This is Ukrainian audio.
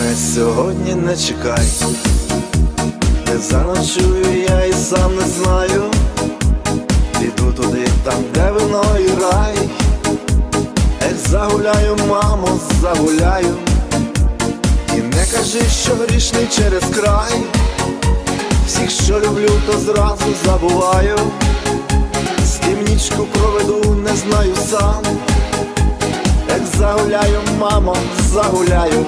мене сьогодні не чекай, не заночую я і сам не знаю. Піду туди, там, де вино і рай. Ель загуляю, мамо, загуляю. І не кажи, що грішний через край. Всіх, що люблю, то зразу забуваю. З ким нічку проведу, не знаю сам. Як загуляю, мамо, загуляю.